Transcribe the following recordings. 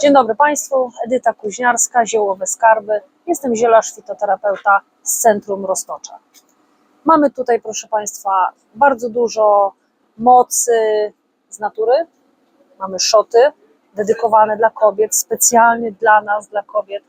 Dzień dobry Państwu, Edyta Kuźniarska, Ziołowe Skarby. Jestem zielarz fitoterapeuta z Centrum Roztocza. Mamy tutaj, proszę Państwa, bardzo dużo mocy z natury. Mamy szoty dedykowane dla kobiet, specjalnie dla nas, dla kobiet.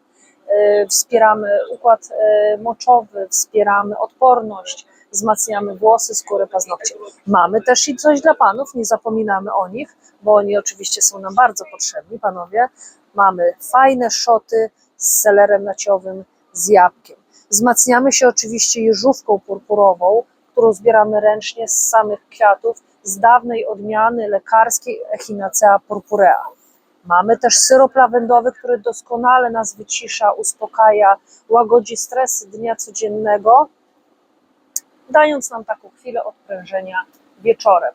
Yy, Wspieramy układ yy, moczowy, wspieramy odporność, wzmacniamy włosy, skórę, paznokcie. Mamy też i coś dla panów, nie zapominamy o nich, bo oni oczywiście są nam bardzo potrzebni, panowie. Mamy fajne szoty z selerem naciowym, z jabłkiem. Wzmacniamy się oczywiście jeżówką purpurową, którą zbieramy ręcznie z samych kwiatów, z dawnej odmiany lekarskiej Echinacea purpurea. Mamy też syrop lawendowy, który doskonale nas wycisza, uspokaja, łagodzi stresy dnia codziennego, dając nam taką chwilę odprężenia wieczorem.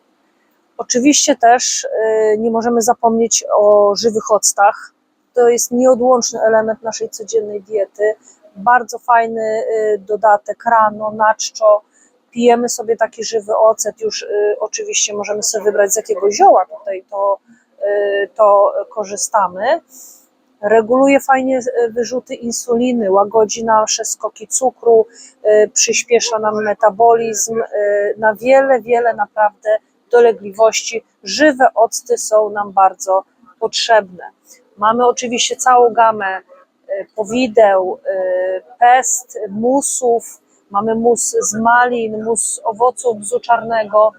Oczywiście też y, nie możemy zapomnieć o żywych octach. To jest nieodłączny element naszej codziennej diety. Bardzo fajny y, dodatek rano, na czczo. Pijemy sobie taki żywy ocet, już y, oczywiście możemy sobie wybrać z jakiego zioła tutaj to, korzystamy. Reguluje fajnie y, wyrzuty insuliny, łagodzi nasze skoki cukru, y, przyspiesza nam metabolizm y, na wiele, wiele naprawdę dolegliwości. Żywe octy są nam bardzo potrzebne. Mamy oczywiście całą gamę powideł, pest, musów, mamy mus z malin, mus owoców bzu czarnego.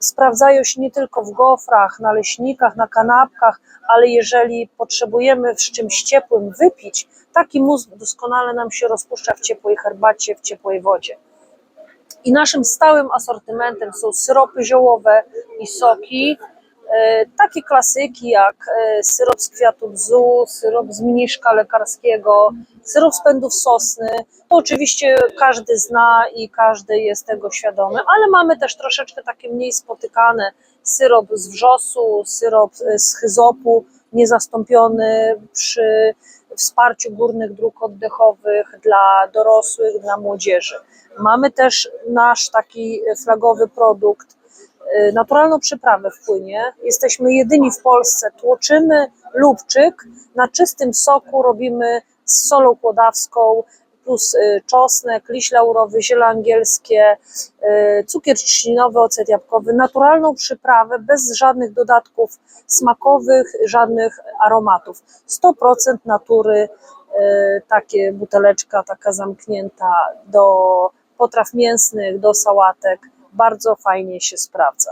Sprawdzają się nie tylko w gofrach, naleśnikach, na kanapkach, ale jeżeli potrzebujemy z czymś ciepłym wypić, taki mus doskonale nam się rozpuszcza w ciepłej herbacie, w ciepłej wodzie. I naszym stałym asortymentem są syropy ziołowe i soki. E, Takie klasyki jak e, syrop z kwiatu bzu, syrop z mniszka lekarskiego, syrop z pędów sosny. To oczywiście każdy zna i każdy jest tego świadomy, ale mamy też troszeczkę takie mniej spotykane. Syrop z wrzosu, syrop e, z chyzopu, niezastąpiony przy wsparciu górnych dróg oddechowych dla dorosłych, dla młodzieży. Mamy też nasz taki flagowy produkt, naturalną przyprawę w płynie. Jesteśmy jedyni w Polsce. Tłoczymy lubczyk, na czystym soku robimy z solą kłodawską, plus y, czosnek, liść laurowy, ziele angielskie, y, cukier trzcinowy, ocet jabłkowy. Naturalną przyprawę, bez żadnych dodatków smakowych, żadnych aromatów. 100% natury, y, takie buteleczka taka zamknięta do potraw mięsnych, do sałatek. Bardzo fajnie się sprawdza.